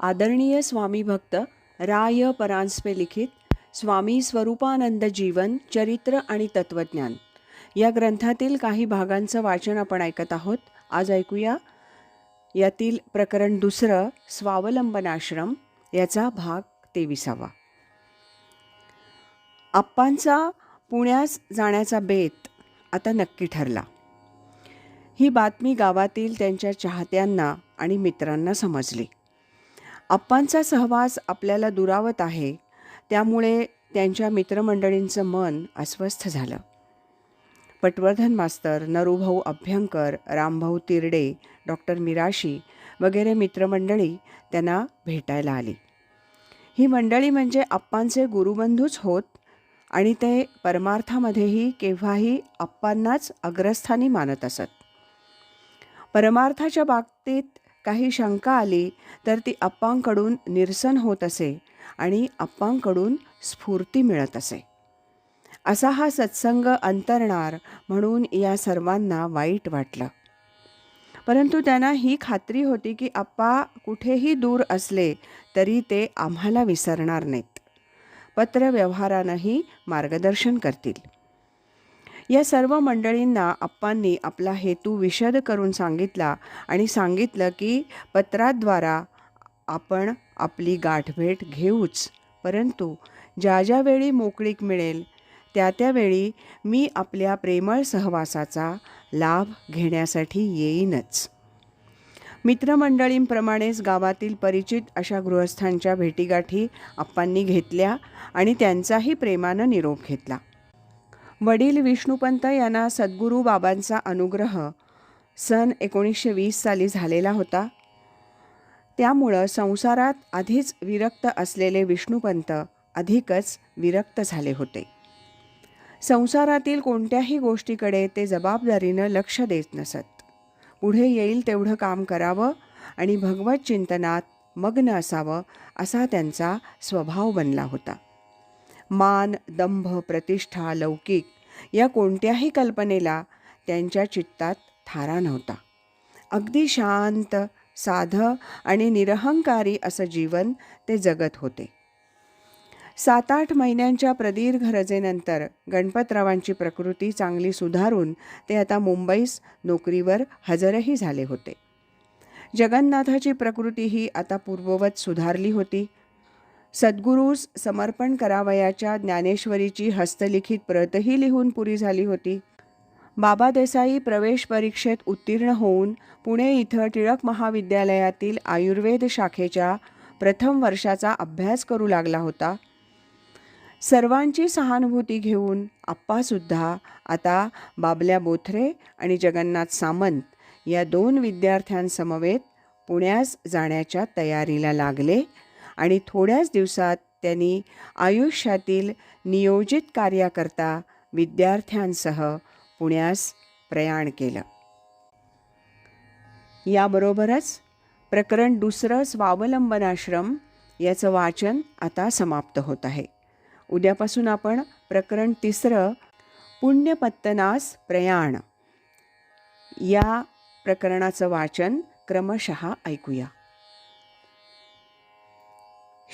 आदरणीय स्वामी भक्त राय परांजपे लिखित स्वामी स्वरूपानंद जीवन चरित्र आणि तत्वज्ञान. या ग्रंथातील काही भागांचं वाचन आपण ऐकत आहोत. आज ऐकूया. यातील प्रकरण दुसरं स्वावलंबनाश्रम याचा भाग तेविसावा. आप्पांचा पुण्यास जाण्याचा बेत आता नक्की ठरला. ही बातमी गावातील त्यांच्या चाहत्यांना आणि मित्रांना समजली. आप्पांचा सहवास आपल्याला दुरावत आहे. त्यामुळे त्यांच्या मित्रमंडळींचं मन अस्वस्थ झालं. पटवर्धन मास्तर नरूभाऊ अभ्यंकर रामभाऊ तिरडे डॉक्टर मिराशी वगैरे मित्रमंडळी त्यांना भेटायला आली. ही मंडळी म्हणजे आप्पांचे गुरुबंधूच होत आणि ते परमार्थामध्येही केव्हाही आप्पांनाच अग्रस्थानी मानत असत. परमार्थाच्या बाबतीत काही शंका आली तर ती अप्पांकडून निरसन होत असे आणि अप्पांकडून स्फूर्ती मिळत असे. असा हा सत्संग अंतरणार म्हणून या सर्वांना वाईट वाटलं. परंतु त्यांना ही खात्री होती की आप्पा कुठेही दूर असले तरी ते आम्हाला विसरणार नाहीत. पत्रव्यवहारानंही मार्गदर्शन करतील. या सर्व मंडळींना आप्पांनी आपला हेतू विशद करून सांगितला आणि सांगितलं की पत्राद्वारा आपण आपली गाठभेट घेऊच. परंतु ज्या ज्या वेळी मोकळीक मिळेल त्या त्यावेळी मी आपल्या प्रेमळ सहवासाचा लाभ घेण्यासाठी येईनच. मित्रमंडळींप्रमाणेच गावातील परिचित अशा गृहस्थांच्या भेटीगाठी आप्पांनी घेतल्या आणि त्यांचाही प्रेमानं निरोप घेतला. वडील विष्णुपंत यांना सद्गुरू बाबांचा अनुग्रह. सन एकोणीसशे वीस साली झालेला होता. त्यामुळं संसारात आधीच विरक्त असलेले विष्णुपंत अधिकच विरक्त झाले होते. संसारातील कोणत्याही गोष्टीकडे ते जबाबदारीनं लक्ष देत नसत. पुढे येईल तेवढं काम करावं आणि भगवत चिंतनात मग्न असावं असा त्यांचा स्वभाव बनला होता. मान दंभ प्रतिष्ठा लौकिक या कोणत्याही कल्पनेला त्यांच्या चित्तात थारा नव्हता. अगदी शांत साधं आणि निरहंकारी असं जीवन ते जगत होते. सात आठ महिन्यांच्या प्रदीर्घ रजेनंतर गणपतरावांची प्रकृती चांगली सुधारून ते आता मुंबईस नोकरीवर हजरही झाले होते. जगन्नाथाची प्रकृतीही आता पूर्ववत सुधारली होती सद्गुरूस समर्पण करावयाच्या ज्ञानेश्वरीची हस्तलिखित प्रतही लिहून पुरी झाली होती. बाबा देसाई प्रवेश परीक्षेत उत्तीर्ण होऊन पुणे इथं टिळक महाविद्यालयातील आयुर्वेद शाखेच्या प्रथम वर्षाचा अभ्यास करू लागला होता. सर्वांची सहानुभूती घेऊन आप्पासुद्धा आता बाबल्या बोथरे आणि जगन्नाथ सामंत या दोन विद्यार्थ्यांसमवेत पुण्यास जाण्याच्या तयारीला लागले आणि थोड्याच दिवसात त्यांनी आयुष्यातील नियोजित कार्याकरता विद्यार्थ्यांसह पुण्यास प्रयाण केलं. याबरोबरच प्रकरण दुसरं स्वावलंबनाश्रम याचं वाचन आता समाप्त होत आहे. उद्यापासून आपण प्रकरण तिसरं पुण्यपत्तनास प्रयाण. या प्रकरणाचं वाचन क्रमशः ऐकूया.